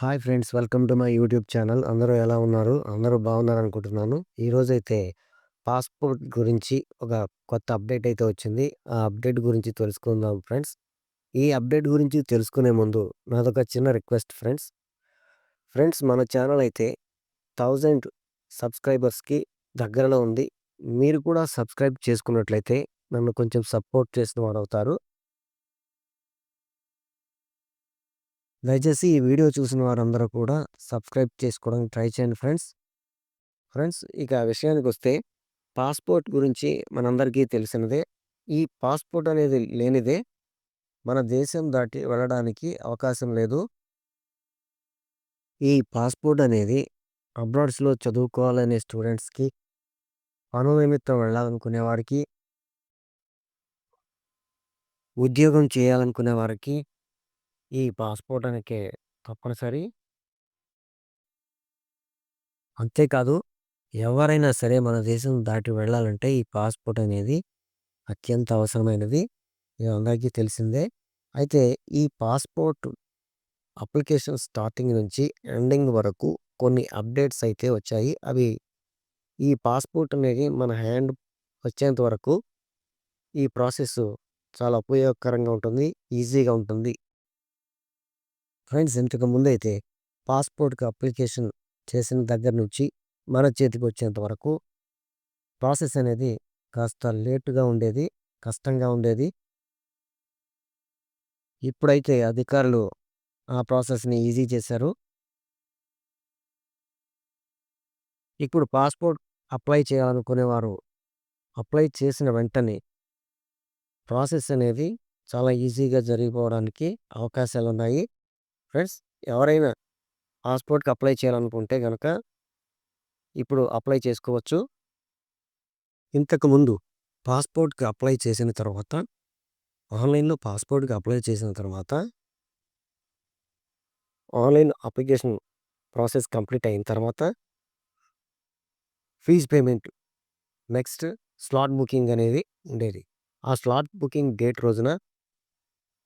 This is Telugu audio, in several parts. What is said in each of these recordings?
Hi friends welcome to my YouTube channel. అందరూ ఎలా ఉన్నారు? అందరూ బాగున్నారు అనుకుంటున్నాను ఈరోజైతే పాస్పోర్ట్ గురించి ఒక కొత్త అప్డేట్ అయితే వచ్చింది. ఆ అప్డేట్ గురించి తెలుసుకుందాం ఫ్రెండ్స్. ఈ అప్డేట్ గురించి తెలుసుకునే ముందు నాదొక చిన్న రిక్వెస్ట్ ఫ్రెండ్స్. ఫ్రెండ్స్ మన ఛానల్ అయితే థౌజండ్ సబ్స్క్రైబర్స్కి దగ్గరలో ఉంది. మీరు కూడా సబ్స్క్రైబ్ చేసుకున్నట్లయితే నన్ను కొంచెం సపోర్ట్ చేసిన వారు అవుతారు దయచేసి ఈ వీడియో చూసిన వారందరూ కూడా సబ్స్క్రైబ్ చేసుకోవడానికి ట్రై చేయండి ఫ్రెండ్స్. ఫ్రెండ్స్ ఇక విషయానికి వస్తే పాస్పోర్ట్ గురించి మనందరికీ తెలిసినదే. ఈ పాస్పోర్ట్ అనేది లేనిదే మన దేశం దాటి వెళ్ళడానికి అవకాశం లేదు. ఈ పాస్పోర్ట్ అనేది అబ్రాడ్స్లో చదువుకోవాలనే స్టూడెంట్స్కి అనునిమిత్తం వెళ్ళాలనుకునే వారికి ఉద్యోగం చేయాలనుకునే వారికి ఈ పాస్పోర్ట్ అనేది తప్పనిసరి. అంతేకాదు ఎవరైనా సరే మన దేశం దాటి వెళ్ళాలంటే ఈ పాస్పోర్ట్ అనేది అత్యంత అవసరమైనది. ఇది అందరికీ తెలిసిందే. అయితే ఈ పాస్పోర్ట్ అప్లికేషన్ స్టార్టింగ్ నుంచి ఎండింగ్ వరకు కొన్ని అప్డేట్స్ అయితే వచ్చాయి. అవి ఈ పాస్పోర్ట్ అనేది మన హ్యాండ్ వచ్చేంత వరకు ఈ ప్రాసెస్ చాలా ఉపయోగకరంగా ఉంటుంది ఈజీగా ఉంటుంది. ఫ్రెండ్స్ ఇంతకు ముందైతే పాస్పోర్ట్కి అప్లికేషన్ చేసిన దగ్గర నుంచి మన చేతికి వచ్చేంత వరకు ప్రాసెస్ అనేది కాస్త లేటుగా ఉండేది కష్టంగా ఉండేది. ఇప్పుడైతే అధికారులు ఆ ప్రాసెస్ని ఈజీ చేశారు. ఇప్పుడు పాస్పోర్ట్ అప్లై చేయాలనుకునేవారు అప్లై చేసిన వెంటనే ప్రాసెస్ అనేది చాలా ఈజీగా జరిగిపోవడానికి అవకాశాలు ఉన్నాయి ఫ్రెండ్స్ ఎవరైనా పాస్పోర్ట్కి అప్లై చేయాలనుకుంటే కనుక ఇప్పుడు అప్లై చేసుకోవచ్చు. ఇంతకుముందు పాస్పోర్ట్కి అప్లై చేసిన తర్వాత ఆన్లైన్లో పాస్పోర్ట్కి అప్లై చేసిన తర్వాత ఆన్లైన్ అప్లికేషన్ ప్రాసెస్ కంప్లీట్ అయిన తర్వాత fees payment next slot booking అనేది ఉండేది. ఆ స్లాట్ బుకింగ్ డేట్ రోజున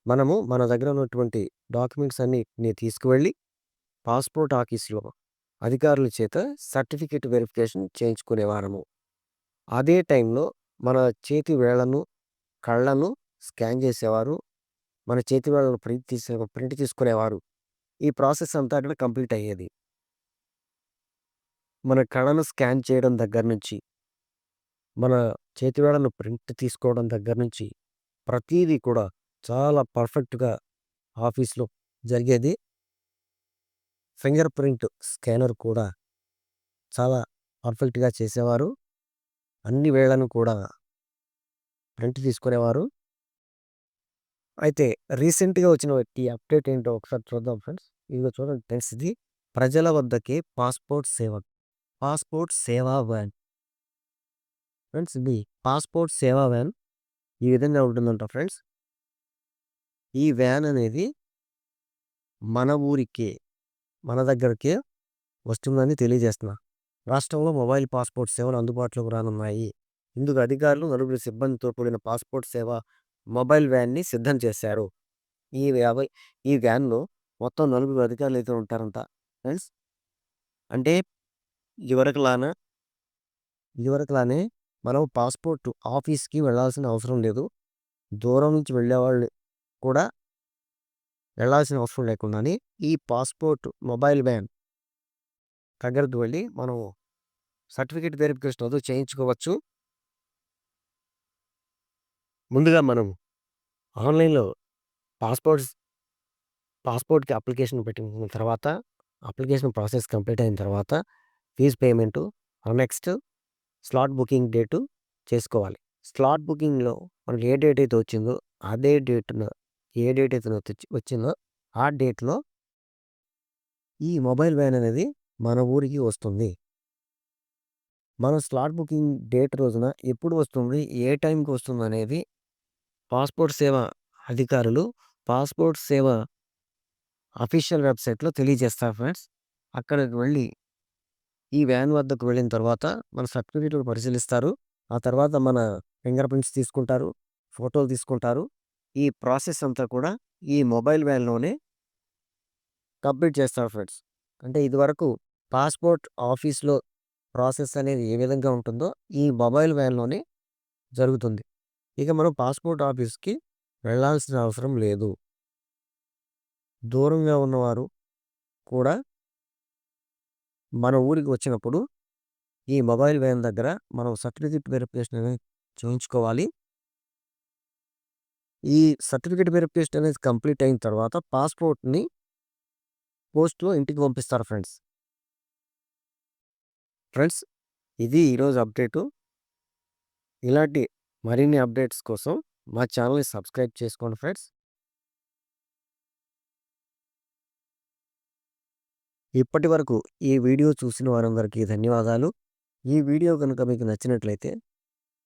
మనము మన దగ్గర ఉన్నటువంటి డాక్యుమెంట్స్ అన్ని తీసుకువెళ్ళి పాస్పోర్ట్ ఆఫీస్లో అధికారుల చేత సర్టిఫికేట్ వెరిఫికేషన్ చేయించుకునేవారము. అదే టైంలో మన చేతి వేళ్ళను కళ్ళను స్కాన్ చేసేవారు. మన చేతి వేళ్ళను ప్రింట్ తీసే ప్రింట్ తీసుకునేవారు. ఈ ప్రాసెస్ అంతా అక్కడ కంప్లీట్ అయ్యేది. మన కళను స్కాన్ చేయడం దగ్గర నుంచి మన చేతి వేళ్ళను ప్రింట్ తీసుకోవడం దగ్గర నుంచి ప్రతీదీ కూడా చాలా పర్ఫెక్ట్గా ఆఫీస్లో జరిగేది. ఫింగర్ ప్రింట్ స్కానర్ కూడా చాలా పర్ఫెక్ట్గా చేసేవారు. అన్ని వేళను కూడా ప్రింట్ తీసుకునేవారు. అయితే రీసెంట్గా వచ్చిన ఈ అప్డేట్ ఏంటో ఒకసారి చూద్దాం ఫ్రెండ్స్. ఇదిగో చూడండి ఫ్రెండ్స్ ఇది ప్రజల వద్దకే passport Seva passport Seva van. Friends ఇది పాస్పోర్ట్ సేవా వ్యాన్ ఈ విధంగా ఉంటుందంట ఫ్రెండ్స్. ఈ వ్యాన్ అనేది మన ఊరికే మన దగ్గరకే వస్తుందని తెలియజేస్తున్నా. రాష్ట్రంలో మొబైల్ పాస్పోర్ట్ సేవలు అందుబాటులోకి రానున్నాయి. ఇందుకు అధికారులు నలుగురు సిబ్బందితో కూడిన పాస్పోర్ట్ సేవ మొబైల్ వ్యాన్ని సిద్ధం చేశారు. ఈ యాభై ఈ వ్యాన్లో మొత్తం నలుగురు అధికారులు అయితే ఉంటారంట. ఫ్రెండ్స్ అంటే ఇదివరకులానే ఇదివరకులానే మనం పాస్పోర్ట్ ఆఫీస్కి వెళ్ళాల్సిన అవసరం లేదు. దూరం నుంచి వెళ్ళేవాళ్ళు కూడా వెళ్ళాల్సిన అవసరం లేకుండానే ఈ పాస్పోర్ట్ మొబైల్ వ్యాన్ దగ్గరకు వెళ్ళి మనం సర్టిఫికేట్ వెరిఫికేషన్ అది చేయించుకోవచ్చు. ముందుగా మనం ఆన్లైన్లో పాస్పోర్ట్స్ పాస్పోర్ట్కి అప్లికేషన్ పెట్టిన తర్వాత అప్లికేషన్ ప్రాసెస్ కంప్లీట్ అయిన తర్వాత fees payment next slot booking date చేసుకోవాలి. స్లాట్ బుకింగ్లో మనకి ఏ డేట్ అయితే వచ్చిందో అదే డేట్ను ఏ డేట్ అయితే వచ్చిందో ఆ డేట్లో ఈ మొబైల్ వ్యాన్ అనేది మన ఊరికి వస్తుంది. మన స్లాట్ బుకింగ్ డేట్ రోజున ఎప్పుడు వస్తుంది ఏ టైంకి వస్తుంది అనేది పాస్పోర్ట్ సేవ అధికారులు పాస్పోర్ట్ సేవ అఫీషియల్ వెబ్సైట్లో తెలియజేస్తారు ఫ్రెండ్స్. అక్కడికి వెళ్ళి ఈ వ్యాన్ వద్దకు వెళ్ళిన తర్వాత మన సర్టిఫికేట్లు పరిశీలిస్తారు. ఆ తర్వాత మన ఫింగర్ ప్రింట్స్ తీసుకుంటారు ఫోటోలు తీసుకుంటారు. ఈ ప్రాసెస్ అంతా కూడా ఈ మొబైల్ వ్యాన్లోనే కంప్లీట్ చేస్తారు ఫ్రెండ్స్. అంటే ఇదివరకు పాస్‌పోర్ట్ ఆఫీస్‌లో ప్రాసెస్ అనేది ఏ విధంగా ఉంటుందో ఈ మొబైల్ వ్యాన్‌లోనే జరుగుతుంది. ఇక మనం పాస్‌పోర్ట్ ఆఫీస్‌కి వెళ్ళాల్సిన అవసరం లేదు. దూరంగా ఉన్నవారు కూడా మన ఊరికి వచ్చినప్పుడు ఈ మొబైల్ వ్యాన్ దగ్గర మనం సర్టిఫికేట్ వెరిఫికేషన్ అనేది చేయించుకోవాలి. ఈ సర్టిఫికేట్ వెరిఫికేషన్ అనేది కంప్లీట్ అయిన తర్వాత పాస్‌పోర్ట్‌ని పోస్ట్‌లో ఇంటికి పంపిస్తారు ఫ్రెండ్స్. ఫ్రెండ్స్ ఇది ఈరోజు అప్డేటు. ఇలాంటి మరిన్ని అప్డేట్స్ కోసం మా ఛానల్‌ని సబ్స్క్రైబ్ చేసుకోండి ఫ్రెండ్స్. ఇప్పటి వరకు ఈ వీడియో చూసిన వారందరికీ ధన్యవాదాలు. ఈ వీడియో కనుక మీకు నచ్చినట్లయితే